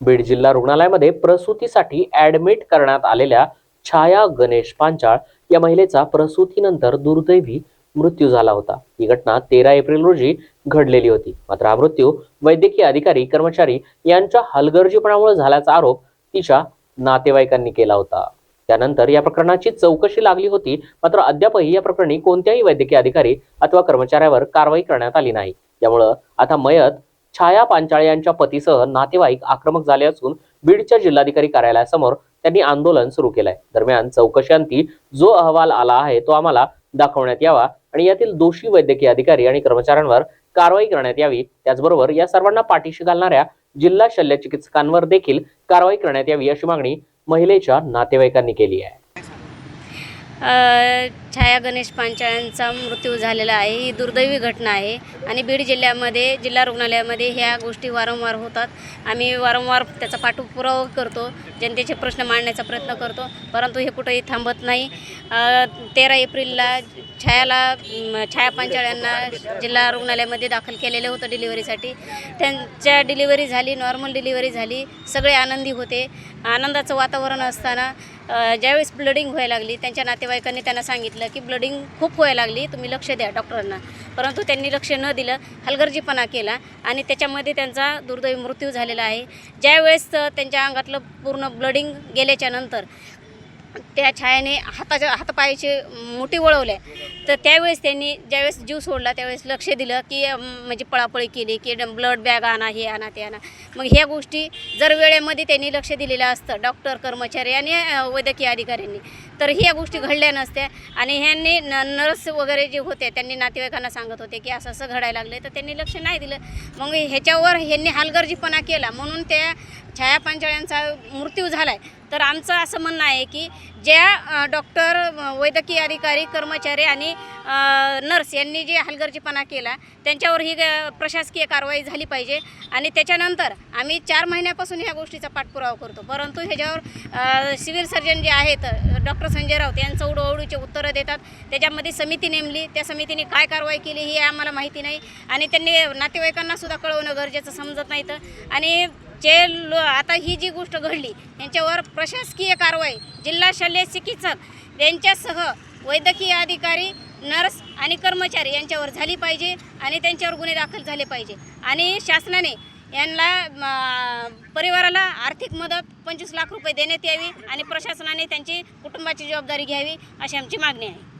बीड जिल्हा रुग्णालयामध्ये प्रसूतीसाठी ऍडमिट करण्यात आलेल्या छाया गणेश पांचाळ या महिलेचा प्रसूतीनंतर दुर्दैवी मृत्यू झाला होता. ही घटना तेरा एप्रिल रोजी घडलेली होती. मात्र हा मृत्यू वैद्यकीय अधिकारी कर्मचारी यांच्या हलगर्जीपणामुळे झाल्याचा आरोप तिच्या नातेवाईकांनी केला होता. त्यानंतर या प्रकरणाची चौकशी लागली होती. मात्र अद्यापही या प्रकरणी कोणत्याही वैद्यकीय अधिकारी अथवा कर्मचाऱ्यावर कारवाई करण्यात आली नाही. यामुळं आता मयत छाया पांचाळे यांच्या पतीसह नातेवाईक आक्रमक झाले असून बीडच्या जिल्हाधिकारी कार्यालयासमोर त्यांनी आंदोलन सुरू केलंय. दरम्यान चौकशांती जो अहवाल आला आहे तो आम्हाला दाखवण्यात यावा आणि यातील दोषी वैद्यकीय अधिकारी आणि कर्मचाऱ्यांवर कारवाई करण्यात यावी. त्याचबरोबर या सर्वांना पाठीशी घालणाऱ्या जिल्हा शल्य चिकित्सकांवर देखील कारवाई करण्यात यावी अशी मागणी महिलेच्या नातेवाईकांनी केली आहे. छाया गणेश पांचाळ्यांचा मृत्यू झालेला आहे. ही दुर्दैवी घटना आहे आणि बीड जिल्ह्यामध्ये जिल्हा रुग्णालयामध्ये ह्या गोष्टी वारंवार होतात. आम्ही वारंवार त्याचा पाठपुरावा करतो जनतेचे प्रश्न मांडण्याचा प्रयत्न करतो परंतु हे कुठंही थांबत नाही. तेरा एप्रिलला छायाला छाया पांचाळ यांना जिल्हा रुग्णालयामध्ये दाखल केलेलं होतं डिलिव्हरीसाठी. त्यांच्या डिलिव्हरी झाली नॉर्मल डिलिव्हरी झाली. सगळे आनंदी होते. आनंदाचं वातावरण असताना ज्यावेळेस ब्लडिंग व्हायला लागली त्यांच्या नातेवाईकांनी त्यांना सांगितलं की ब्लडिंग खूप व्हायला लागली तुम्ही लक्ष द्या डॉक्टरांना. परंतु त्यांनी लक्ष न दिलं हलगर्जीपणा केला आणि त्याच्यामध्ये त्यांचा दुर्दैवी मृत्यू झालेला आहे. ज्यावेळेस त्यांच्या अंगातलं पूर्ण ब्लडिंग गेल्याच्यानंतर त्या छायाने हाताच्या हातपायाचे मोठी वळवल्या तर त्यावेळेस त्यांनी ज्यावेळेस जीव सोडला त्यावेळेस लक्ष दिलं की म्हणजे पळापळी केली की ब्लड बॅग आणा हे आणा ते आणा. मग ह्या गोष्टी जर वेळेमध्ये त्यांनी लक्ष दिलेलं असतं डॉक्टर कर्मचारी आणि वैद्यकीय अधिकाऱ्यांनी. तर ह्या गोष्टी घडल्या नसत्या. आणि ह्यांनी न नर्स वगैरे जे होते त्यांनी नातेवाईकांना सांगत होते की असं असं घडायला लागलं तर त्यांनी लक्ष नाही दिलं. मग ह्याच्यावर ह्यांनी हलगर्जीपणा केला. म्हणून त्या छाया पांचाळ्यांचा मृत्यू झाला आहे तर आमचं असं म्हणणं आहे की ज्या डॉक्टर वैद्यकीय अधिकारी कर्मचारी आणि नर्स यांनी जे हलगर्जीपणा केला त्यांच्यावर ही ग- प्रशासकीय कारवाई झाली पाहिजे. आणि त्याच्यानंतर आम्ही चार महिन्यापासून ह्या गोष्टीचा पाठपुरावा करतो. परंतु ह्याच्यावर सिव्हिल सर्जन जे आहेत डॉक्टर संजय राऊत यांचं उडोउडीचे उत्तरं देतात. त्याच्यामध्ये समिती नेमली. त्या समितीने काय कारवाई केली ही आम्हाला माहिती नाही. आणि त्यांनी नातेवाईकांनासुद्धा कळवणं गरजेचं समजत नाही तर आणि जे लो आता ही जी गोष्ट घडली यांच्यावर प्रशासकीय कारवाई जिल्हा शल्य चिकित्सक यांच्यासह वैद्यकीय अधिकारी नर्स आणि कर्मचारी यांच्यावर झाली पाहिजे आणि त्यांच्यावर गुन्हे दाखल झाले पाहिजे. आणि शासनाने यांना परिवाराला आर्थिक मदत पंचवीस लाख रुपये देण्यात यावी आणि प्रशासनाने त्यांची कुटुंबाची जबाबदारी घ्यावी अशी आमची मागणी आहे.